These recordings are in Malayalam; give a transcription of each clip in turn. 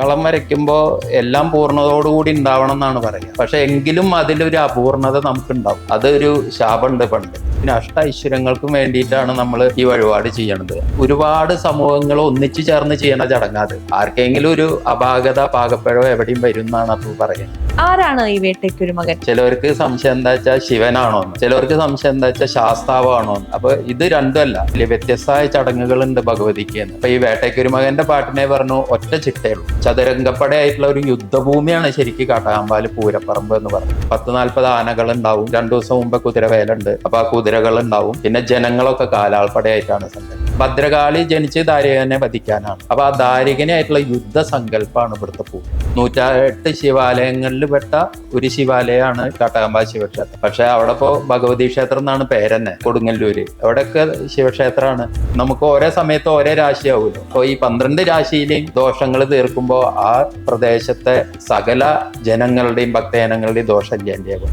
കളം വരയ്ക്കുമ്പോൾ എല്ലാം പൂർണതയോടുകൂടി ഉണ്ടാവണം എന്നാണ് പറയുക. പക്ഷെ എങ്കിലും അതിലൊരു അപൂർണത നമുക്കുണ്ടാവും. അതൊരു ശാപമുണ്ട് പണ്ട്. പിന്നെ അഷ്ട ഐശ്വര്യങ്ങൾക്കും വേണ്ടിയിട്ടാണ് നമ്മൾ ഈ വഴിപാട് ചെയ്യണത്. ഒരുപാട് സമൂഹങ്ങൾ ഒന്നിച്ചു ചേർന്ന് ചെയ്യണ ചടങ്ങാത് ആർക്കെങ്കിലും ഒരു അപാകത പാകപ്പഴോ എവിടെയും വരും എന്നാണ് അപ്പോൾ പറയുന്നത്. ആരാണ് ഈ വേട്ടയ്ക്കൊരു മകൻ? ചിലവർക്ക് സംശയം എന്താ വെച്ചാൽ ശിവനാണോ ചിലവർക്ക് സംശയം എന്താ വെച്ചാൽ ശാസ്താവാണോ അപ്പൊ ഇത് രണ്ടുമല്ല ഇതിൽ വ്യത്യസ്തമായ ചടങ്ങുകളുണ്ട് ഭഗവതിക്ക് അപ്പൊ ഈ വേട്ടയ്ക്കൊരു മകന്റെ പാട്ടിനെ പറഞ്ഞു ഒറ്റ ചിട്ടയുള്ളൂ ചതുരംഗപ്പടയായിട്ടുള്ള ഒരു യുദ്ധഭൂമിയാണ് ശരിക്കും കാട്ടാമ്പാൽ പൂരപ്പറമ്പ് എന്ന് പറഞ്ഞു പത്ത് നാൽപ്പത് ആനകൾ ഉണ്ടാവും രണ്ടു ദിവസം മുമ്പ് കുതിരവേലുണ്ട്. അപ്പൊ ആ കുതിരകൾ ഉണ്ടാവും പിന്നെ ജനങ്ങളൊക്കെ കാലാൾപ്പടയായിട്ടാണ് സംഘം ഭദ്രകാളി ജനിച്ച് ദാരികനെ വധിക്കാനാണ്. അപ്പൊ ആ ദാരികനായിട്ടുള്ള യുദ്ധ സങ്കല്പമാണ് ഇവിടുത്തെ പൂ. നൂറ്റാട്ട് ശിവാലയങ്ങളിൽ പെട്ട ഒരു ശിവാലയമാണ് കാട്ടകമ്പ ശിവക്ഷേത്രം. പക്ഷെ അവിടെ ഇപ്പോ ഭഗവതി ക്ഷേത്രം എന്നാണ് പേരെന്നെ കൊടുങ്ങല്ലൂര്. അവിടെയൊക്കെ ശിവക്ഷേത്രമാണ്. നമുക്ക് ഓരോ സമയത്ത് ഓരോ രാശിയാവുമല്ലോ അപ്പോൾ ഈ പന്ത്രണ്ട് രാശിയിലെയും ദോഷങ്ങൾ തീർക്കുമ്പോൾ ആ പ്രദേശത്തെ സകല ജനങ്ങളുടെയും ഭക്തജനങ്ങളുടെയും ദോഷം ഇല്ലാണ്ടാകും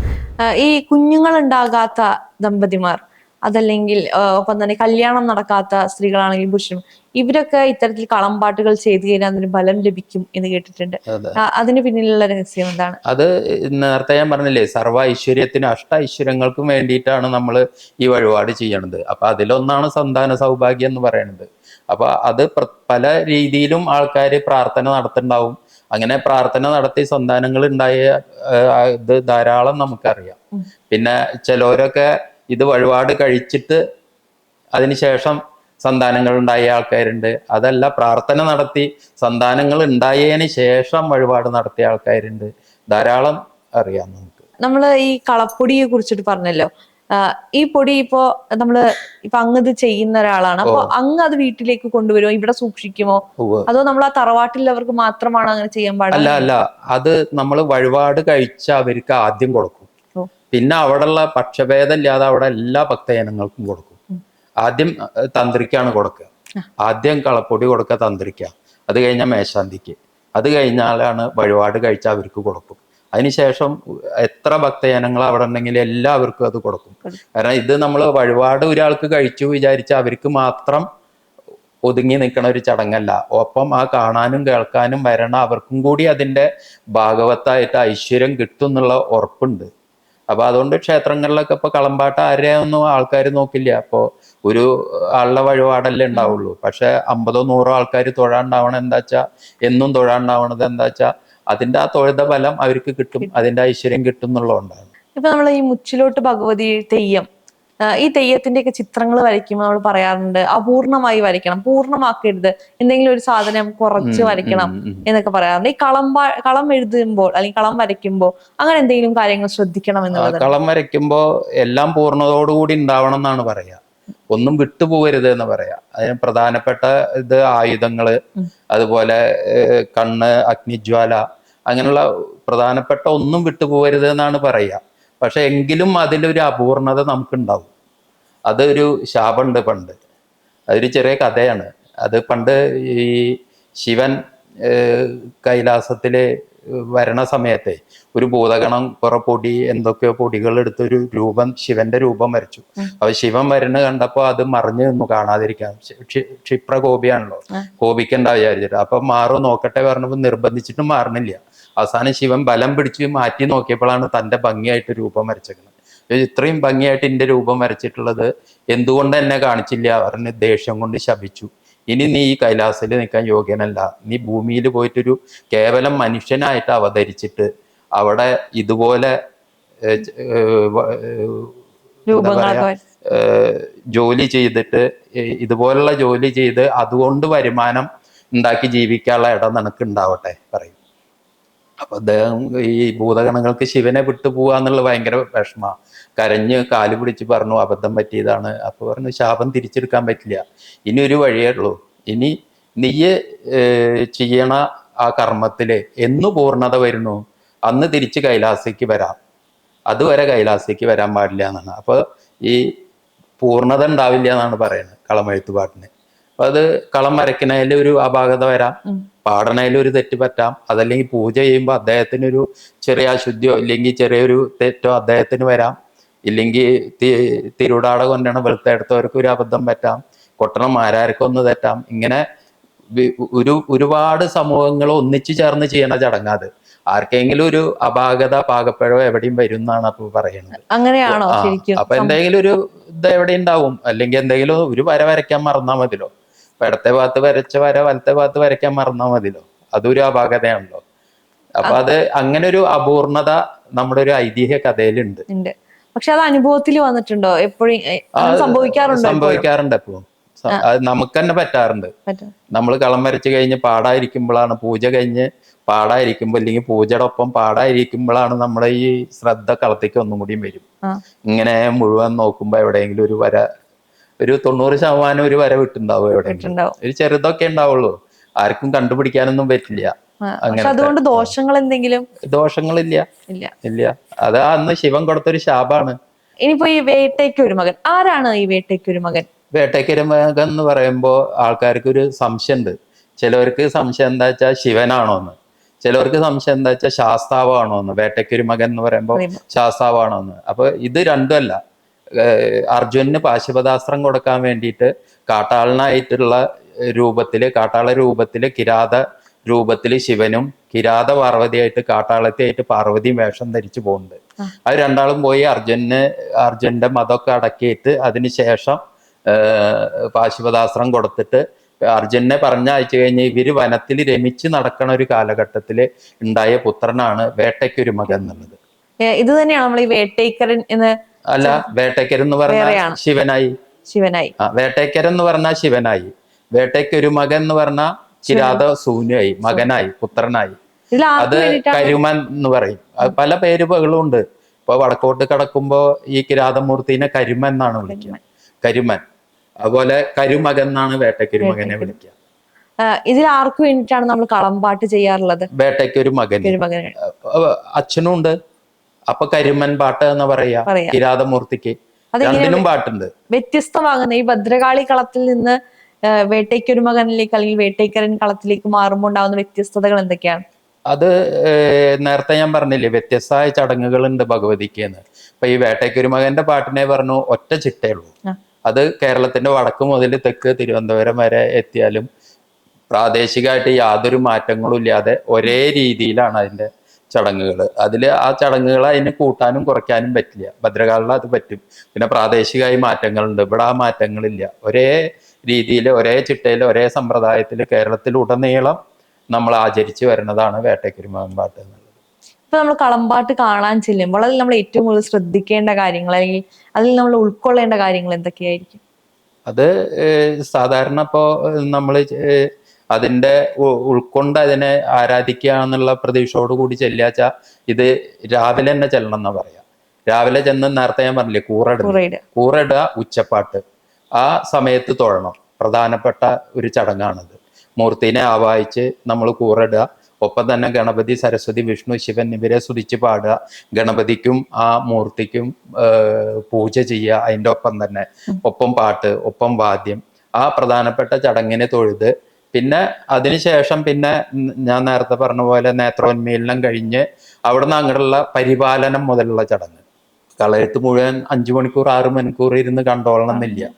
ഈ കുഞ്ഞുങ്ങൾ ഉണ്ടാകാത്ത ദമ്പതിമാർ അതല്ലെങ്കിൽ ഒപ്പം തന്നെ കല്യാണം നടക്കാത്ത സ്ത്രീകളാണെങ്കിൽ പുരുഷനും ഇവരൊക്കെ ഇത്തരത്തിൽ കളമ്പാട്ടുകൾ ചെയ്തു കഴിഞ്ഞാൽ അതിന് ഫലം ലഭിക്കും എന്ന് കേട്ടിട്ടുണ്ട്. അതെ. അതിന് പിന്നിലുള്ള രഹസ്യം എന്താണ്? അത് നേരത്തെ ഞാൻ പറഞ്ഞില്ലേ സർവ ഐശ്വര്യത്തിന് അഷ്ട ഐശ്വര്യങ്ങൾക്കും വേണ്ടിയിട്ടാണ് നമ്മൾ ഈ വഴിപാട് ചെയ്യണത്. അപ്പൊ അതിലൊന്നാണ് സന്താന സൗഭാഗ്യം എന്ന് പറയുന്നത് അപ്പൊ അത് പല രീതിയിലും ആൾക്കാർ പ്രാർത്ഥന നടത്തുന്നുണ്ടാവും. അങ്ങനെ പ്രാർത്ഥന നടത്തി സന്താനങ്ങൾ ഉണ്ടായ ഇത് ധാരാളം നമുക്കറിയാം. പിന്നെ ചിലവരൊക്കെ ഇത് വഴിപാട് കഴിച്ചിട്ട് അതിനുശേഷം സന്താനങ്ങൾ ഉണ്ടായ ആൾക്കാരുണ്ട്. അതല്ല പ്രാർത്ഥന നടത്തി സന്താനങ്ങൾ ഉണ്ടായതിന് ശേഷം വഴിപാട് നടത്തിയ ആൾക്കാരുണ്ട്. ധാരാളം അറിയാം നമുക്ക്. നമ്മൾ ഈ കളപ്പൊടിയെ കുറിച്ചിട്ട് പറഞ്ഞല്ലോ. ഈ പൊടി ഇപ്പോ നമ്മൾ ഇപ്പൊ അങ്ങ് ഇത് ചെയ്യുന്ന ഒരാളാണ്. അപ്പൊ അങ്ങ് അത് വീട്ടിലേക്ക് കൊണ്ടുവരുമോ ഇവിടെ സൂക്ഷിക്കുമോ? അതോ നമ്മൾ ആ തറവാട്ടിലുള്ളവർക്ക് മാത്രമാണ് അങ്ങനെ ചെയ്യാൻ പാടില്ല അല്ല അല്ല. അത് നമ്മൾ വഴിപാട് കഴിച്ച അവർക്ക് ആദ്യം കൊടുക്കും. പിന്നെ അവിടെയുള്ള പക്ഷഭേദമില്ലാതെ അവിടെ എല്ലാ ഭക്തജനങ്ങൾക്കും കൊടുക്കും. ആദ്യം തന്ത്രിക്കാണ് കൊടുക്കുക. ആദ്യം കളപ്പൊടി കൊടുക്കുക തന്ത്രിക്ക. അത് കഴിഞ്ഞാൽ മേശാന്തിക്ക്. അത് കഴിഞ്ഞാലാണ് വഴിപാട് കഴിച്ച അവർക്ക് കൊടുക്കും. അതിനുശേഷം എത്ര ഭക്തജനങ്ങൾ അവിടെ ഉണ്ടെങ്കിൽ എല്ലാവർക്കും അത് കൊടുക്കും. കാരണം ഇത് നമ്മൾ വഴിപാട് ഒരാൾക്ക് കഴിച്ചു വിചാരിച്ച അവർക്ക് മാത്രം ഒതുങ്ങി നിൽക്കണ ഒരു ചടങ്ങല്ല. ഒപ്പം ആ കാണാനും കേൾക്കാനും വരണ അവർക്കും കൂടി അതിന്റെ ഭാഗവത്തായിട്ട് ഐശ്വര്യം കിട്ടും എന്നുള്ള ഉറപ്പുണ്ട്. അപ്പൊ അതുകൊണ്ട് ക്ഷേത്രങ്ങളിലൊക്കെ ഇപ്പൊ കളമ്പാട്ട ആരെയൊന്നും ആൾക്കാർ നോക്കില്ല. അപ്പോ ഒരു ആളുടെ വഴിപാടല്ലേ ഉണ്ടാവുള്ളൂ. പക്ഷെ അമ്പതോ നൂറോ ആൾക്കാർ തൊഴാണ്ടാവണം എന്താ വെച്ചാ എന്നും തൊഴാണ്ടാവണത് എന്താ വെച്ചാ അതിന്റെ ആ തൊഴുത ഫലം അവർക്ക് കിട്ടും അതിന്റെ ഐശ്വര്യം കിട്ടും എന്നുള്ളതുകൊണ്ടാണ്. ഇപ്പൊ നമ്മൾ ഈ മുച്ചിലോട്ട് ഭഗവതി തെയ്യം ഈ തെയ്യത്തിന്റെ ഒക്കെ ചിത്രങ്ങൾ വരയ്ക്കുമ്പോൾ നമ്മൾ പറയാറുണ്ട് അപൂർണമായി വരയ്ക്കണം പൂർണമാക്കരുത് എന്തെങ്കിലും ഒരു സാധനം കുറച്ച് വരയ്ക്കണം. എന്നൊക്കെ പറയാറുണ്ട്. ഈ കളം കളം എഴുതുമ്പോൾ അല്ലെങ്കിൽ കളം വരയ്ക്കുമ്പോൾ അങ്ങനെ എന്തെങ്കിലും കാര്യങ്ങൾ ശ്രദ്ധിക്കണം എന്നുള്ളത്. കളം വരയ്ക്കുമ്പോൾ എല്ലാം പൂർണതയോടുകൂടി ഉണ്ടാവണം എന്നാണ് പറയാ. ഒന്നും വിട്ടുപോകരുത് എന്ന് പറയാ. അതിന് പ്രധാനപ്പെട്ട ഇത് ആയുധങ്ങൾ അതുപോലെ കണ്ണ് അഗ്നിജ്വാല അങ്ങനെയുള്ള പ്രധാനപ്പെട്ട ഒന്നും വിട്ടുപോകരുത് എന്നാണ് പറയുക പക്ഷെ എങ്കിലും അതിലൊരു അപൂർണത നമുക്കുണ്ടാവും. അതൊരു ശാപമുണ്ട് പണ്ട്. അതൊരു ചെറിയ കഥയാണ്. അത് പണ്ട് ഈ ശിവൻ കൈലാസത്തിലെ വരണ സമയത്തെ ഒരു ഭൂതഗണം കുറെ പൊടി എന്തൊക്കെയോ പൊടികൾ എടുത്തൊരു രൂപം ശിവന്റെ രൂപം വരച്ചു. അപ്പൊ ശിവൻ വരുന്ന കണ്ടപ്പോ അത് മറിഞ്ഞു നിന്നു കാണാതിരിക്കാൻ. ക്ഷി- ക്ഷിപ്ര കോപിയാണല്ലോ. കോപിക്കണ്ട വിചാരിച്ചിട്ട്. അപ്പൊ മാറും നോക്കട്ടെ പറഞ്ഞപ്പോ നിർബന്ധിച്ചിട്ടും മാറണില്ല. അവസാനം ശിവൻ ബലം പിടിച്ച് മാറ്റി നോക്കിയപ്പോഴാണ് തന്റെ ഭംഗിയായിട്ട് രൂപം വരച്ചേക്കുന്നത് ഇത്രയും ഭംഗിയായിട്ട് എന്റെ രൂപം വരച്ചിട്ടുള്ളത് എന്തുകൊണ്ട് എന്നെ കാണിച്ചില്ല? പറഞ്ഞ് ദേഷ്യം കൊണ്ട് ശപിച്ചു. ഇനി നീ ഈ കൈലാസിൽ നിൽക്കാൻ യോഗ്യനല്ല. നീ ഭൂമിയിൽ പോയിട്ടൊരു കേവലം മനുഷ്യനായിട്ട് അവതരിച്ചിട്ട് അവിടെ ഇതുപോലെ ജോലി ചെയ്തിട്ട് ഇതുപോലുള്ള ജോലി ചെയ്ത് അതുകൊണ്ട് വരുമാനം ഉണ്ടാക്കി ജീവിക്കാനുള്ള ഇടം നിനക്ക് ഉണ്ടാവട്ടെ പറയും. അപ്പൊ അദ്ദേഹം ഈ ഭൂതഗണങ്ങൾക്ക് ശിവനെ വിട്ടു പോവാന്നുള്ള ഭയങ്കര വിഷമ. കരഞ്ഞ് കാൽ പിടിച്ച് പറഞ്ഞു അബദ്ധം പറ്റിയതാണ്. അപ്പൊ പറഞ്ഞു ശാപം തിരിച്ചെടുക്കാൻ പറ്റില്ല. ഇനി ഒരു വഴിയേ ഉള്ളൂ. ഇനി നീയ് ചെയ്യണ ആ കർമ്മത്തിൽ എന്നു പൂർണത വരുന്നു. അന്ന് തിരിച്ച് കൈലാസയ്ക്ക് വരാം. അതുവരെ കൈലാസയ്ക്ക് വരാൻ പാടില്ല എന്നാണ്. അപ്പൊ ഈ പൂർണത ഉണ്ടാവില്ല എന്നാണ് പറയുന്നത് കളമെഴുത്തുപാട്ടിന്. അപ്പൊ അത് കളം വരയ്ക്കുന്നതിൽ ഒരു അപാകത വരാം. ഉം. ഒരു തെറ്റ് പറ്റാം. അതല്ലെങ്കിൽ പൂജ ചെയ്യുമ്പോൾ അദ്ദേഹത്തിന് ഒരു ചെറിയ അശുദ്ധിയോ ഇല്ലെങ്കിൽ ചെറിയൊരു തെറ്റോ അദ്ദേഹത്തിന് വരാം. ഇല്ലെങ്കിൽ തി- തിരുടാട കൊണ്ടാണ് വെളുത്തെടുത്തവർക്ക് ഒരു അബദ്ധം പറ്റാം. കൊട്ടണം മാരാർക്കൊന്ന് തെറ്റാം. ഇങ്ങനെ ഒരു ഒരുപാട് സമൂഹങ്ങൾ ഒന്നിച്ചു ചേർന്ന് ചെയ്യണ ചടങ്ങാത് ആർക്കെങ്കിലും ഒരു അപാകത പാകപ്പഴോ എവിടെയും വരും എന്നാണ് അപ്പൊ പറയുന്നത് അങ്ങനെയാണോ അപ്പൊ എന്തെങ്കിലും ഒരു ഇത് എവിടെ ഉണ്ടാവും. അല്ലെങ്കിൽ എന്തെങ്കിലും ഒരു വര വരയ്ക്കാൻ മറന്നാ മതിലോ. ഇടത്തെ ഭാഗത്ത് വരച്ച വര വലത്തെ ഭാഗത്ത് വരയ്ക്കാൻ മറന്നാൽ മതിലോ? അതൊരു അപാകതയാണല്ലോ. അപ്പൊ അത് അങ്ങനെ ഒരു അപൂർണത നമ്മുടെ ഒരു ഐതിഹ്യ കഥയിലുണ്ട്. പക്ഷെ അത് അനുഭവത്തിൽ വന്നിട്ടുണ്ടോ? എപ്പോഴും സംഭവിക്കാറുണ്ടോ? സംഭവിക്കാറുണ്ട് എപ്പോഴും. നമുക്ക് തന്നെ പറ്റാറുണ്ട്. നമ്മൾ കളം വരച്ച് കഴിഞ്ഞ് പാടായിരിക്കുമ്പോഴാണ് പൂജ കഴിഞ്ഞ് പാടായിരിക്കുമ്പോൾ അല്ലെങ്കിൽ പൂജയുടെ ഒപ്പം പാടായിരിക്കുമ്പോഴാണ് നമ്മുടെ ഈ ശ്രദ്ധ കളത്തേക്ക് ഒന്നും കൂടിയും വരും. ഇങ്ങനെ മുഴുവൻ നോക്കുമ്പോ എവിടെയെങ്കിലും ഒരു വര ഒരു തൊണ്ണൂറ് ശതമാനം ഒരു വര വിട്ടുണ്ടാവും എവിടെ ഒരു ചെറുതൊക്കെ ഉണ്ടാവുള്ളൂ. ആർക്കും കണ്ടുപിടിക്കാനൊന്നും പറ്റില്ല അതുകൊണ്ട് ദോഷങ്ങൾ എന്തെങ്കിലും? ദോഷങ്ങളില്ല. ഇല്ല. അത് അന്ന് ശിവൻ കൊടുത്തൊരു ശാപാണ്. ഇനിയിപ്പോ ഈ വേട്ടയ്ക്ക് ഒരു മകൻ. ആരാണ് ഈ വേട്ടയ്ക്ക് ഒരു മകൻ? വേട്ടയ്ക്ക് ഒരു മകൻ എന്ന് പറയുമ്പോൾ ആൾക്കാർക്ക് ഒരു സംശയമുണ്ട് ചിലവർക്ക് സംശയം എന്താ വെച്ചാൽ ശിവനാണോന്ന് ചിലവർക്ക് സംശയം എന്താ വെച്ചാൽ ശാസ്താവാണോ എന്ന്. വേട്ടയ്ക്കൊരു മകൻ എന്ന് പറയുമ്പോൾ പറയുമ്പോ. ശാസ്താവാണോ എന്ന്. അപ്പൊ ഇത് രണ്ടുമല്ല അർജുനന് പാശുപതാസ്ത്രം കൊടുക്കാൻ വേണ്ടിയിട്ട് കാട്ടാളനായിട്ടുള്ള രൂപത്തിൽ കാട്ടാള രൂപത്തിൽ കിരാത രൂപത്തിൽ ശിവനും കിരാത പാർവതിയായിട്ട് കാട്ടാളത്തെയായിട്ട് പാർവതിയും വേഷം ധരിച്ചു പോകുന്നുണ്ട്. അത് രണ്ടാളും പോയി അർജുനന് അർജുനന്റെ മതമൊക്കെ അടക്കിയിട്ട് അതിനുശേഷം പാശുപതാസ്ത്രം കൊടുത്തിട്ട് അർജുനെ പറഞ്ഞയച്ചു കഴിഞ്ഞ് ഇവർ വനത്തിൽ രമിച്ച് നടക്കണ ഒരു കാലഘട്ടത്തിൽ ഉണ്ടായ പുത്രനാണ് വേട്ടയ്ക്കൊരു മകൻ എന്നുള്ളത് ഇത് തന്നെയാണ് നമ്മൾ ഈ വേട്ടയ്ക്കരൻ എന്ന് അല്ല വേട്ടയ്ക്കരൻ എന്ന് പറഞ്ഞാൽ ശിവനായി. ശിവനായി. ആ വേട്ടയ്ക്കരൻ എന്ന് പറഞ്ഞാൽ ശിവനായി. വേട്ടയ്ക്കൊരു മകൻ എന്ന് പറഞ്ഞാൽ കിരാത സൂനുയായി മകനായി പുത്രനായി. അത് കരുമൻ എന്ന് പറയും. പല പേരുകളും ഉണ്ട്. ഇപ്പൊ വടക്കോട്ട് കടക്കുമ്പോ ഈ കിരാതമൂർത്തിനെ കരുമൻ എന്നാണ് വിളിക്കുക. കരുമൻ. അതുപോലെ കരുമകൻ എന്നാണ് വേട്ടക്കരുമകനെ വിളിക്കുക. ഇതിൽ ആർക്ക് വേണ്ടിയിട്ടാണ് നമ്മൾ കളമ്പാട്ട് ചെയ്യാറുള്ളത്? വേട്ടയ്ക്കൊരു മകൻ. അച്ഛനും ഉണ്ട്. അപ്പൊ കരിമൻ പാട്ട് എന്ന് പറയാ പറയാ. കിരാതമൂർത്തിക്ക് അതെങ്ങനെ രണ്ടിനും പാട്ടുണ്ട്. വ്യത്യസ്തമാകുന്ന ഈ ഭദ്രകാളി കളത്തിൽ നിന്ന് ആ, വേട്ടയ്ക്കൊരു മകനിലേക്ക് അല്ലെങ്കിൽ വേട്ടയ്ക്കരൻ കളത്തിലേക്ക് മാറുമ്പോൾ ഉണ്ടാകുന്ന വ്യത്യസ്തതകൾ എന്തൊക്കെയാണ്? അത് നേരത്തെ ഞാൻ പറഞ്ഞില്ലേ വ്യത്യസ്തമായ ചടങ്ങുകളുണ്ട് ഭഗവതിക്ക് എന്ന്. ഇപ്പൊ ഈ വേട്ടയ്ക്കൊരു മകന്റെ പാട്ടിനെ പറഞ്ഞു ഒറ്റ ചിട്ടേ ഉള്ളൂ ആ. അത് കേരളത്തിന്റെ വടക്ക് മുതൽ തെക്ക് തിരുവനന്തപുരം വരെ എത്തിയാലും പ്രാദേശികമായിട്ട് യാതൊരു മാറ്റങ്ങളും ഇല്ലാതെ ഒരേ രീതിയിലാണ് അതിന്റെ ചടങ്ങുകൾ അതിൽ ആ ചടങ്ങുകൾ അതിന് കൂട്ടാനും കുറയ്ക്കാനും പറ്റില്ല. ഭദ്രകാളിൽ അത് പറ്റും. പിന്നെ പ്രാദേശികമായി മാറ്റങ്ങളുണ്ട്. ഇവിടെ ആ മാറ്റങ്ങളില്ല. ഒരേ രീതിയിൽ ഒരേ ചിട്ടയിൽ ഒരേ സമ്പ്രദായത്തിൽ കേരളത്തിലുടനീളം നമ്മൾ ആചരിച്ചു വരുന്നതാണ് വേട്ടക്കുരുമാമ്പാട്ട് പാട്ട് എന്നുള്ളത്. ഇപ്പൊ നമ്മൾ കളമ്പാട്ട് കാണാൻ ചെല്ലുമ്പോൾ അതിൽ നമ്മൾ ഏറ്റവും കൂടുതൽ ശ്രദ്ധിക്കേണ്ട കാര്യങ്ങൾ അല്ലെങ്കിൽ അതിൽ നമ്മൾ ഉൾക്കൊള്ളേണ്ട കാര്യങ്ങൾ എന്തൊക്കെയായിരിക്കും? അത് സാധാരണ ഇപ്പോൾ നമ്മൾ അതിന്റെ ഉൾക്കൊണ്ട് അതിനെ ആരാധിക്കുക എന്നുള്ള പ്രതീക്ഷയോട് കൂടി ചെല്ലുക ഇത് രാവിലെ തന്നെ ചെല്ലണം എന്നാ പറയാ. രാവിലെ ചെന്ന് നേരത്തെ ഞാൻ പറഞ്ഞില്ലേ കൂറയിടുന്നു കുറേയുടെ കൂറിടുക ഉച്ചപ്പാട്ട്. ആ സമയത്ത് തൊഴണം. പ്രധാനപ്പെട്ട ഒരു ചടങ്ങാണത്. മൂർത്തിനെ ആവാഹിച്ച് നമ്മൾ കൂറിടുക. ഒപ്പം തന്നെ ഗണപതി സരസ്വതി വിഷ്ണു ശിവൻ ഇവരെ സ്തുതിച്ച് പാടുക. ഗണപതിക്കും ആ മൂർത്തിക്കും പൂജ ചെയ്യുക അതിന്റെ ഒപ്പം തന്നെ. ഒപ്പം പാട്ട് ഒപ്പം വാദ്യം. ആ പ്രധാനപ്പെട്ട ചടങ്ങിനെ തൊഴുത് പിന്നെ അതിനുശേഷം പിന്നെ ഞാൻ നേരത്തെ പറഞ്ഞ പോലെ നേത്രോന്മീലനം കഴിഞ്ഞ് അവിടുന്ന് അങ്ങോട്ടുള്ള പരിപാലനം മുതലുള്ള ചടങ്ങ്. കളയത്ത് മുഴുവൻ അഞ്ചു മണിക്കൂർ ആറ് മണിക്കൂർ ഇരുന്ന് കണ്ടോളണം എന്നില്ല.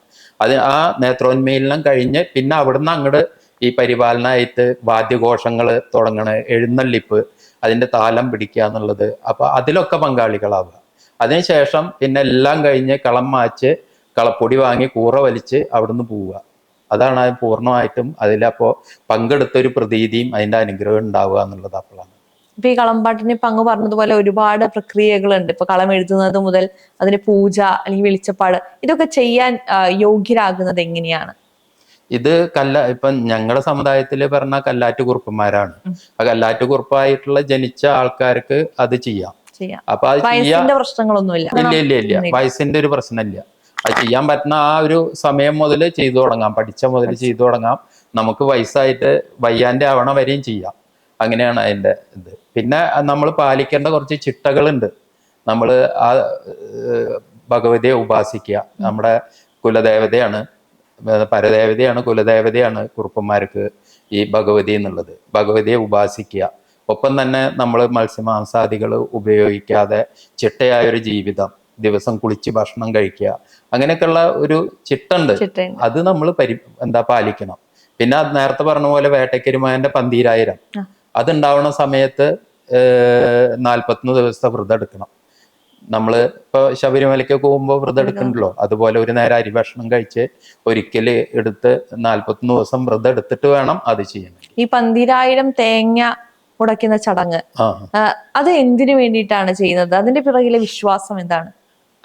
അത് ആ നേത്രോന്മീലനം കഴിഞ്ഞ് പിന്നെ അവിടുന്ന് അങ്ങോട്ട് ഈ പരിപാലനമായിട്ട് വാദ്യഘോഷങ്ങൾ തുടങ്ങണ എഴുന്നള്ളിപ്പ് അതിന്റെ താലം പിടിക്കുക എന്നുള്ളത്. അപ്പൊ അതിലൊക്കെ പങ്കാളികളാവുക. അതിനുശേഷം പിന്നെ എല്ലാം കഴിഞ്ഞ് കളം മാച്ച് കളപ്പൊടി വാങ്ങി കൂറ വലിച്ച് അവിടുന്ന് പോവുക. അതാണ് അത് പൂർണമായിട്ടും അതിലപ്പോ പങ്കെടുത്ത ഒരു പ്രതീതിയും അതിന്റെ അനുഗ്രഹം ഉണ്ടാവുക എന്നുള്ളത് അപ്പോഴാണ്. ഇപ്പൊ ഈ കളമ്പാട്ടിന് ഇപ്പൊ അങ്ങ് പറഞ്ഞതുപോലെ ഒരുപാട് പ്രക്രിയകളുണ്ട്. ഇപ്പൊ കളം എഴുതുന്നത് മുതൽ അതിന് പൂജ അല്ലെങ്കിൽ വെളിച്ചപ്പാട് ഇതൊക്കെ ചെയ്യാൻ യോഗ്യരാകുന്നത് എങ്ങനെയാണ്? ഇത് കല്ല ഇപ്പൊ ഞങ്ങളുടെ സമുദായത്തിൽ പറഞ്ഞ കല്ലാറ്റ് കുറുപ്പന്മാരാണ്. ആ കല്ലാറ്റ് കുറുപ്പായിട്ടുള്ള ജനിച്ച ആൾക്കാർക്ക് അത് ചെയ്യാം. ചെയ്യാം. അപ്പൊ അത് ചെയ്യാൻ പ്രശ്നങ്ങളൊന്നുമില്ല. ഇല്ല ഇല്ല. ഇല്ല. വയസ്സിന്റെ ഒരു പ്രശ്നമില്ല. അത് ചെയ്യാൻ പറ്റുന്ന ആ ഒരു സമയം മുതൽ ചെയ്തു തുടങ്ങാം. പഠിച്ച മുതൽ ചെയ്തു തുടങ്ങാം. നമുക്ക് വയസ്സായിട്ട് വയ്യാന്റെ ആവണ വരെയും ചെയ്യാം. അങ്ങനെയാണ് അതിന്റെ ഇത്. പിന്നെ നമ്മൾ പാലിക്കേണ്ട കുറച്ച് ചിട്ടകളുണ്ട്. നമ്മൾ ആ ഭഗവതിയെ ഉപാസിക്കുക. നമ്മുടെ കുലദേവതയാണ് പരദേവതയാണ് കുലദേവതയാണ് കുറുപ്പന്മാർക്ക് ഈ ഭഗവതി എന്നുള്ളത്. ഭഗവതിയെ ഉപാസിക്കുക. ഒപ്പം തന്നെ നമ്മൾ മത്സ്യമാംസാദികൾ ഉപയോഗിക്കാതെ ചിട്ടയായ ഒരു ജീവിതം. ദിവസം കുളിച്ച് ഭക്ഷണം കഴിക്കുക. അങ്ങനെയൊക്കെയുള്ള ഒരു ചിട്ടുണ്ട് അത് നമ്മൾ പരി എന്താ പാലിക്കണം. പിന്നെ നേരത്തെ പറഞ്ഞ പോലെ വേട്ടയ്ക്കരിമാന്റെ പന്തീരായിരം. അതുണ്ടാവുന്ന സമയത്ത് നാൽപ്പത്തൊന്ന് ദിവസത്തെ വ്രതം എടുക്കണം. നമ്മൾ ഇപ്പൊ ശബരിമലയ്ക്ക് പോകുമ്പോൾ വ്രതം എടുക്കണ്ടല്ലോ? അതുപോലെ ഒരു നേരം അരി ഭക്ഷണം കഴിച്ച് ഒരിക്കൽ എടുത്ത് നാൽപ്പത്തൊന്ന് ദിവസം വ്രതം എടുത്തിട്ട് വേണം അത് ചെയ്യണം ഈ പന്തിരായിരം തേങ്ങ ഉടയ്ക്കുന്ന ചടങ്ങ്. അത് എന്തിനു വേണ്ടിയിട്ടാണ് ചെയ്യുന്നത്? അതിന്റെ പിറകിലെ വിശ്വാസം എന്താണ്?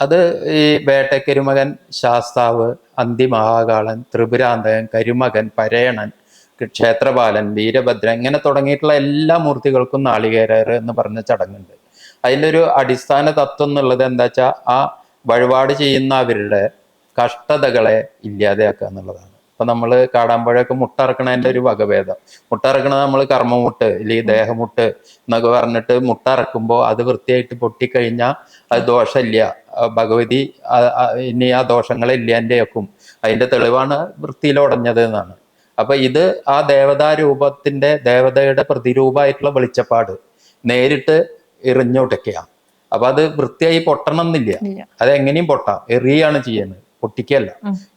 അത് ഈ വേട്ടക്കരുമകൻ ശാസ്താവ് അന്തിമഹാകാളൻ ത്രിപുരാന്തകൻ കരുമകൻ പരയണൻ ക്ഷേത്രപാലൻ വീരഭദ്രൻ ഇങ്ങനെ തുടങ്ങിയിട്ടുള്ള എല്ലാ മൂർത്തികൾക്കും നാളികേരർ എന്ന് പറഞ്ഞ ചടങ്ങുണ്ട്. അതിന്റെ ഒരു അടിസ്ഥാന തത്വം എന്നുള്ളത് എന്താ വെച്ചാൽ ആ വഴിപാട് ചെയ്യുന്ന അവരുടെ കഷ്ടതകളെ ഇല്ലാതെയാക്കുക എന്നുള്ളതാണ്. ഇപ്പൊ നമ്മൾ കാടാമ്പഴൊക്കെ മുട്ട ഇറക്കണതിന്റെ ഒരു വകഭേദം. മുട്ട ഇറക്കണത് നമ്മൾ കർമ്മമുട്ട് ഇല്ലെങ്കിൽ ദേഹമുട്ട് എന്നൊക്കെ പറഞ്ഞിട്ട് മുട്ട ഇറക്കുമ്പോൾ അത് വൃത്തിയായിട്ട് പൊട്ടിക്കഴിഞ്ഞാൽ അത് ദോഷമില്ല. ഭഗവതി ഇനി ആ ദോഷങ്ങളെ ഇല്ലാന്റെയൊക്കും അതിന്റെ തെളിവാണ് വൃത്തിയിൽ ഉടഞ്ഞത് എന്നാണ്. അപ്പൊ ഇത് ആ ദേവതാ രൂപത്തിന്റെ ദേവതയുടെ പ്രതിരൂപമായിട്ടുള്ള വെളിച്ചപ്പാട് നേരിട്ട് എറിഞ്ഞൊടക്കുക അപ്പൊ അത് വൃത്തിയായി പൊട്ടണം എന്നില്ല. അത് എങ്ങനെയും പൊട്ടാം. എറിയാണ് ചെയ്യുന്നത് പൊട്ടിക്കല്ല.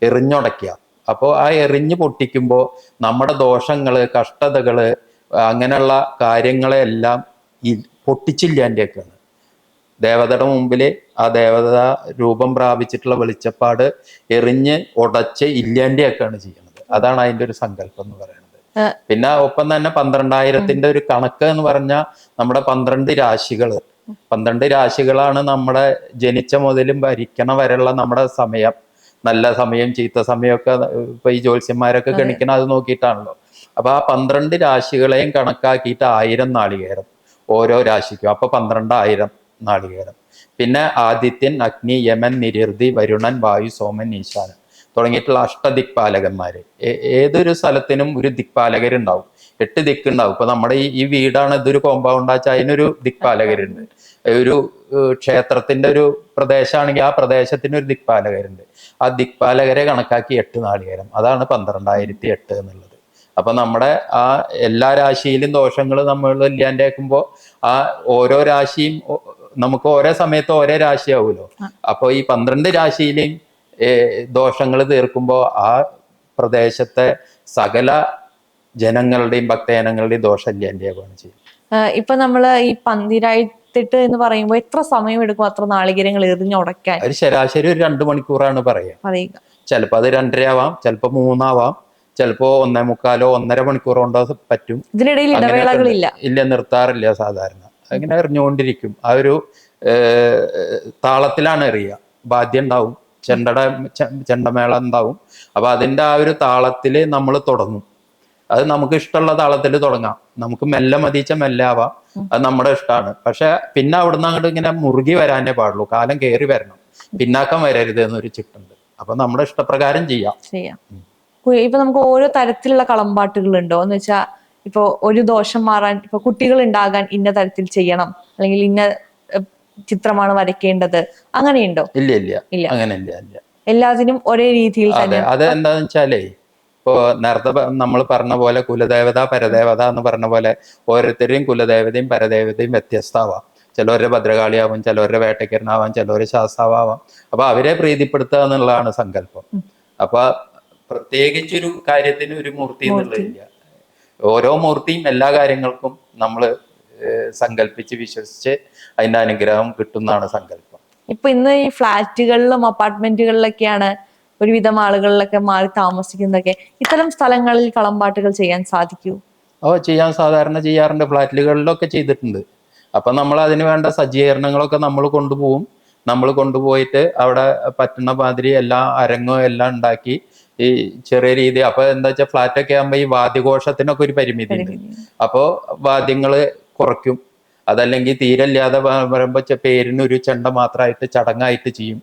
എറിഞ്ഞുടയ്ക്കുക അപ്പോൾ ആ എറിഞ്ഞു പൊട്ടിക്കുമ്പോൾ നമ്മുടെ ദോഷങ്ങൾ കഷ്ടതകൾ അങ്ങനെയുള്ള കാര്യങ്ങളെല്ലാം ഈ പൊട്ടിച്ചില്ലാന്റെയൊക്കെയാണ് ദേവതയുടെ മുമ്പിൽ ആ ദേവത രൂപം പ്രാപിച്ചിട്ടുള്ള വെളിച്ചപ്പാട് എറിഞ്ഞ് ഉടച്ച് ഇല്ലാന്റെയൊക്കെയാണ് ചെയ്യുന്നത്. അതാണ് അതിന്റെ ഒരു സങ്കല്പം എന്ന് പറയുന്നത്. പിന്നെ ഒപ്പം തന്നെ പന്ത്രണ്ടായിരത്തിന്റെ ഒരു കണക്ക് എന്ന് പറഞ്ഞാൽ നമ്മുടെ പന്ത്രണ്ട് രാശികൾ പന്ത്രണ്ട് രാശികളാണ് നമ്മുടെ ജനിച്ച മുതലും ഭരിക്കണ വരെയുള്ള നമ്മുടെ സമയം. നല്ല സമയം ചീത്ത സമയമൊക്കെ ഇപ്പൊ ഈ ജ്യോത്സ്യന്മാരൊക്കെ ഗണിക്കണം അത് നോക്കിയിട്ടാണല്ലോ. അപ്പൊ ആ പന്ത്രണ്ട് രാശികളെയും കണക്കാക്കിയിട്ട് ആയിരം നാളികേരം ഓരോ രാശിക്കും. അപ്പൊ പന്ത്രണ്ടായിരം നാളികേരം. പിന്നെ ആദിത്യൻ അഗ്നി യമൻ നിരീർതി വരുണൻ വായു സോമൻ ഈശാനൻ തുടങ്ങിയിട്ടുള്ള അഷ്ടദിക്പാലകന്മാര്. ഏതൊരു സ്ഥലത്തിനും ഒരു ദിക്പാലകരുണ്ടാവും. എട്ട് ദിക്കുണ്ടാവും. ഇപ്പൊ നമ്മുടെ ഈ ഈ വീടാണ് ഇതൊരു കോമ്പൗണ്ട് ആച്ചാൽ അതിനൊരു ദിക്പാലകരുണ്ട്. ഒരു ക്ഷേത്രത്തിന്റെ ഒരു പ്രദേശമാണെങ്കിൽ ആ പ്രദേശത്തിന് ഒരു ദിക്പാലകരുണ്ട്. ആ ദിക്പാലകരെ കണക്കാക്കി എട്ട് നാളികേരം. അതാണ് പന്ത്രണ്ടായിരത്തി എട്ട് എന്നുള്ളത്. അപ്പൊ നമ്മുടെ ആ എല്ലാ രാശിയിലും ദോഷങ്ങൾ നമ്മൾ ഇല്ലാണ്ടാക്കുമ്പോൾ ആ ഓരോ രാശിയും നമുക്ക് ഓരോ സമയത്ത് ഓരോ രാശിയാവുമല്ലോ അപ്പോൾ ഈ പന്ത്രണ്ട് രാശിയിലെയും ദോഷങ്ങൾ തീർക്കുമ്പോൾ ആ പ്രദേശത്തെ സകല ജനങ്ങളുടെയും ഭക്തജനങ്ങളുടെയും ദോഷം ഇല്ലാണ്ടാവുകയാണ് ചെയ്യുന്നത് ഇപ്പൊ നമ്മൾ ഈ പന്തിരായിരത്തെട്ട് എന്ന് പറയുമ്പോൾ എത്ര സമയം എടുക്കും അത്ര നാളികേരങ്ങൾ എറിഞ്ഞുടക്കാൻ ഒരു ശരാശരി ഒരു രണ്ട് മണിക്കൂറാണ് പറയുക. ചിലപ്പോ ചിലപ്പോൾ അത് രണ്ടരയാവാം ചിലപ്പോൾ മൂന്നാവാം ചിലപ്പോൾ ഒന്നേ മുക്കാലോ ഒന്നര മണിക്കൂറോ ഉണ്ടോ പറ്റും. ഇതിനിടയിൽ ഇടവേളകളില്ല. ഇല്ല നിർത്താറില്ല സാധാരണ. അങ്ങനെ എറിഞ്ഞുകൊണ്ടിരിക്കും. ആ ഒരു താളത്തിലാണ് എറിയുക. ബാധ്യം ഉണ്ടാവും. ചെണ്ടട ചെണ്ടമേള ഉണ്ടാവും. അപ്പൊ അതിന്റെ ആ ഒരു താളത്തിൽ നമ്മൾ തുടങ്ങും. അത് നമുക്ക് ഇഷ്ടമുള്ള താളത്തിൽ തുടങ്ങാം. നമുക്ക് മെല്ലെ മതിച്ച മെല്ലാവാം. അത് നമ്മുടെ ഇഷ്ടമാണ്. പക്ഷെ പിന്നെ അവിടുന്ന് അങ്ങോട്ട് ഇങ്ങനെ മുറുകി വരാനേ പാടുള്ളൂ. കാലം കയറി വരണം. പിന്നാക്കം വരരുത് എന്നൊരു ചിട്ടുണ്ട്. അപ്പൊ നമ്മുടെ ഇഷ്ടപ്രകാരം ചെയ്യാം. ചെയ്യാം. ഇപ്പൊ നമുക്ക് ഓരോ തരത്തിലുള്ള കളമ്പാട്ടുകൾ ഉണ്ടോ എന്ന് വെച്ചാൽ ഇപ്പൊ ഒരു ദോഷം മാറാൻ ഇപ്പൊ കുട്ടികൾ ഉണ്ടാകാൻ ഇന്ന തരത്തിൽ ചെയ്യണം. അല്ലെങ്കിൽ ഇന്ന ചിത്രമാണ് വരയ്ക്കേണ്ടത്. അങ്ങനെയുണ്ടോ? ഇല്ല ഇല്ല. ഇല്ല. അങ്ങനെ ഇല്ല. ഇല്ല എല്ലാത്തിനും ഒരേ രീതിയിൽ തന്നെ. അത് എന്താന്ന് വെച്ചാലേ ഇപ്പോ നേരത്തെ നമ്മൾ പറഞ്ഞ പോലെ കുലദേവത പരദേവത എന്ന് പറഞ്ഞ പോലെ ഓരോരുത്തരുടെയും കുലദേവതയും പരദേവതയും വ്യത്യസ്തമാവാം. ചിലവരുടെ ഭദ്രകാളിയാവാം ചിലവരുടെ വേട്ടക്കിരണാവാം ചിലവര് ശാസ്താവാം അപ്പൊ അവരെ പ്രീതിപ്പെടുത്തുക എന്നുള്ളതാണ് സങ്കല്പം. അപ്പൊ പ്രത്യേകിച്ചൊരു കാര്യത്തിന് ഒരു മൂർത്തി എന്നുള്ളതില്ല ഓരോ മൂർത്തിയും എല്ലാ കാര്യങ്ങൾക്കും നമ്മൾ സങ്കല്പിച്ച് വിശ്വസിച്ച് അതിന്റെ അനുഗ്രഹം കിട്ടുന്നതാണ് സങ്കല്പം. ഇപ്പൊ ഇന്ന് ഈ ഫ്ലാറ്റുകളിലും അപ്പാർട്ട്മെന്റുകളിലൊക്കെയാണ് ഒരുവിധം ആളുകളിലൊക്കെ മാറി താമസിക്കുന്നതൊക്കെ ഇത്തരം സ്ഥലങ്ങളിൽ കളമ്പാട്ടുകൾ ചെയ്യാൻ സാധിക്കൂ? ഓ ചെയ്യാൻ സാധാരണ ചെയ്യാറുണ്ട്. ഫ്ലാറ്റുകളിലൊക്കെ ചെയ്തിട്ടുണ്ട്. അപ്പൊ നമ്മൾ അതിന് വേണ്ട സജ്ജീകരണങ്ങളൊക്കെ നമ്മൾ കൊണ്ടുപോകും. നമ്മൾ കൊണ്ടുപോയിട്ട് അവിടെ പറ്റുന്ന മാതിരി എല്ലാ അരങ്ങും എല്ലാം ഉണ്ടാക്കി ഈ ചെറിയ രീതി. അപ്പൊ എന്താ വെച്ചാൽ ഫ്ലാറ്റ് ഒക്കെ ആകുമ്പോൾ ഈ വാദ്യഘോഷത്തിനൊക്കെ ഒരു പരിമിതി ഉണ്ട് അപ്പോ വാദ്യങ്ങൾ കുറയ്ക്കും. അതല്ലെങ്കിൽ തീരല്ലാതെ പറയുമ്പോൾ പേരിനൊരു ചെണ്ട മാത്രമായിട്ട് ചടങ്ങായിട്ട് ചെയ്യും.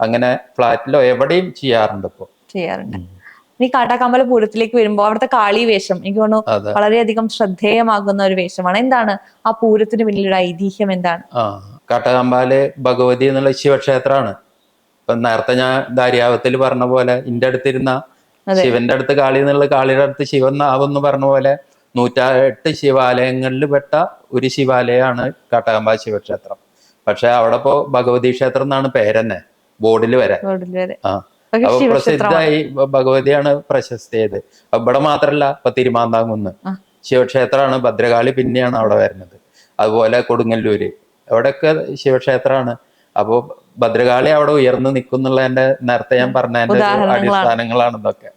അങ്ങനെ ഫ്ലാറ്റിലോ എവിടെയും ചെയ്യാറുണ്ട് ഇപ്പോൾ ചെയ്യാറുണ്ട്. ഇനി കാട്ടാക്കമ്പലപൂരത്തിലേക്ക് വരുമ്പോൾ അവിടുത്തെ കാളി വേഷം എനിക്ക് തോന്നുന്നു വളരെയധികം ശ്രദ്ധേയമാകുന്ന ഒരു വേഷമാണ്. എന്താണ് ആ പൂരത്തിന് പിന്നിലൊരു ഐതിഹ്യം എന്താണ്? കാട്ടകമ്പാൽ ഭഗവതി എന്നുള്ള ശിവക്ഷേത്രമാണ്. ഇപ്പൊ നേരത്തെ ഞാൻ ദാര്യാവത്തിൽ പറഞ്ഞ പോലെ ഇന്റെ അടുത്തിരുന്ന. ശിവന്റെ അടുത്ത് കാളി എന്നുള്ള കാളിയുടെ അടുത്ത് ശിവൻ ആവെന്ന് പറഞ്ഞ പോലെ നൂറ്റാട്ട് ശിവാലയങ്ങളിൽ പെട്ട ഒരു ശിവാലയമാണ് കാട്ടകമ്പ ശിവക്ഷേത്രം. പക്ഷെ അവിടെ ഇപ്പോ ഭഗവതി ക്ഷേത്രം എന്നാണ് പേരെന്നെ. ബോർഡിൽ വരെ. ആ. അപ്പൊ പ്രസിദ്ധമായി ഭഗവതിയാണ് പ്രശസ്തിയത്. ഇവിടെ മാത്രല്ല ഇപ്പൊ തിരുമാന്താങ്കുന്ന് ശിവക്ഷേത്രമാണ് ഭദ്രകാളി പിന്നെയാണ് അവിടെ വരുന്നത്. അതുപോലെ കൊടുങ്ങല്ലൂര്. അവിടെയൊക്കെ ശിവക്ഷേത്രമാണ്. അപ്പോ ഭദ്രകാളി അവിടെ ഉയർന്നു നിൽക്കുന്നുള്ളതിന്റെ നേരത്തെ ഞാൻ പറഞ്ഞതിന്റെ അടിസ്ഥാനങ്ങളാണെന്നൊക്കെ ഉദാഹരണങ്ങളാണ്. അടിസ്ഥാനങ്ങളാണ് ഇതൊക്കെ.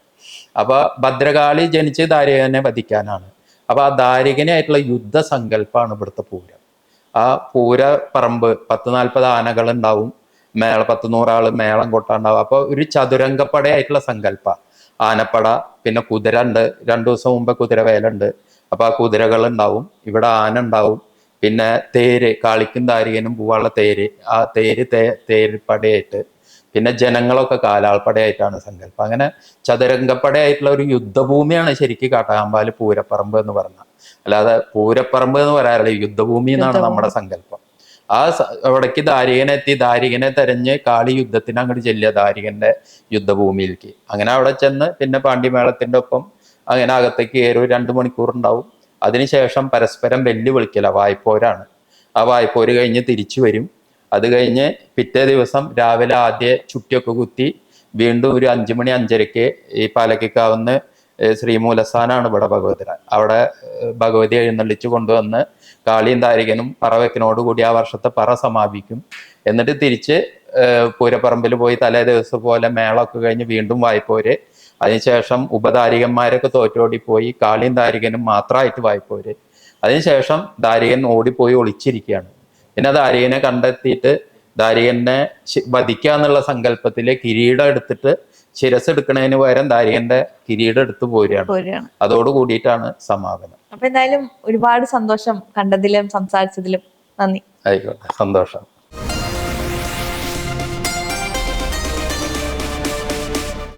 അപ്പൊ ഭദ്രകാളി ജനിച്ച് ദാരികനെ വധിക്കാനാണ്. അപ്പൊ ആ ദാരികനായിട്ടുള്ള യുദ്ധസങ്കല്പമാണ് ഇവിടുത്തെ പൂരം. ആ പൂര പറമ്പ് പത്ത് നാൽപ്പത് ആനകൾ ഉണ്ടാവും മേള പത്ത് നൂറാൾ മേളം കൊട്ടാണ്ടാവും അപ്പൊ ഒരു ചതുരംഗപ്പടയായിട്ടുള്ള സങ്കല്പ. ആനപ്പട പിന്നെ കുതിര ഉണ്ട് രണ്ടു ദിവസം മുമ്പ് കുതിര വേലുണ്ട്. അപ്പൊ ആ കുതിരകൾ ഉണ്ടാവും ഇവിടെ ആന ഉണ്ടാവും പിന്നെ തേര് കാളിക്കും താരികനും പോവാനുള്ള തേര്. ആ തേര് തേ തേരിപ്പടയായിട്ട് പിന്നെ ജനങ്ങളൊക്കെ കാലാൾപ്പടയായിട്ടാണ് സങ്കല്പം. അങ്ങനെ ചതുരംഗപ്പടയായിട്ടുള്ള ഒരു യുദ്ധഭൂമിയാണ് ശരിക്കും കാട്ടാമ്പാൽ പൂരപ്പറമ്പ് എന്ന് പറഞ്ഞ. അല്ലാതെ പൂരപ്പറമ്പ് എന്ന് പറയാറില്ല. യുദ്ധഭൂമി എന്നാണ്. നമ്മുടെ സങ്കല്പം. ആ അവിടേക്ക് ദാരികനെത്തി ദാരികനെ തെരഞ്ഞ് കാളി യുദ്ധത്തിന് അങ്ങോട്ട് ചെല്ലുക ദാരികന്റെ യുദ്ധഭൂമിയിലേക്ക്. അങ്ങനെ അവിടെ ചെന്ന് പിന്നെ പാണ്ഡ്യമേളത്തിന്റെ ഒപ്പം അങ്ങനെ അകത്തേക്ക് കയറി ഒരു രണ്ട് മണിക്കൂർ ഉണ്ടാവും. അതിനുശേഷം പരസ്പരം വെല്ലുവിളിക്കല വായ്പോരാണ്. ആ വായ്പോര് കഴിഞ്ഞ് തിരിച്ചു വരും. അത് കഴിഞ്ഞ് പിറ്റേ ദിവസം രാവിലെ ആദ്യ ചുറ്റിയൊക്കെ കുത്തി വീണ്ടും ഒരു അഞ്ചു മണി അഞ്ചരക്ക് ഈ പാലക്കിക്കാവുന്ന ശ്രീമൂലസ്ഥാനാണ് ഇവിടെ ഭഗവതി അവിടെ ഭഗവതി എഴുന്നള്ളിച്ച് കൊണ്ടുവന്ന് കാളിയും താരികനും പറവെക്കനോട് കൂടി ആ വർഷത്തെ പറ സമാപിക്കും. എന്നിട്ട് തിരിച്ച് പൂരപ്പറമ്പിൽ പോയി തലേ ദിവസം പോലെ മേളമൊക്കെ കഴിഞ്ഞ് വീണ്ടും വായ്പോര്. അതിനുശേഷം ഉപതാരികന്മാരൊക്കെ തോറ്റോടി പോയി കാളിയും താരികനും മാത്രമായിട്ട് വായ്പോര്. അതിനുശേഷം ദാരികൻ ഓടിപ്പോയി ഒളിച്ചിരിക്കുകയാണ് പിന്നെ ദാരികനെ കണ്ടെത്തിയിട്ട് ദാരികനെ വധിക്കുക എന്നുള്ള കിരീടം എടുത്തിട്ട് ശിരസ് എടുക്കുന്നതിന് പകരം ദാരികന്റെ കിരീടം എടുത്തു പോരുകയാണ്. പോരുകയാണ്. അതോട് കൂടിയിട്ടാണ് സമാപനം. അപ്പൊ എന്തായാലും ഒരുപാട് സന്തോഷം കണ്ടതിലും സംസാരിച്ചതിലും നന്ദി. ആയിക്കോട്ടെ സന്തോഷം.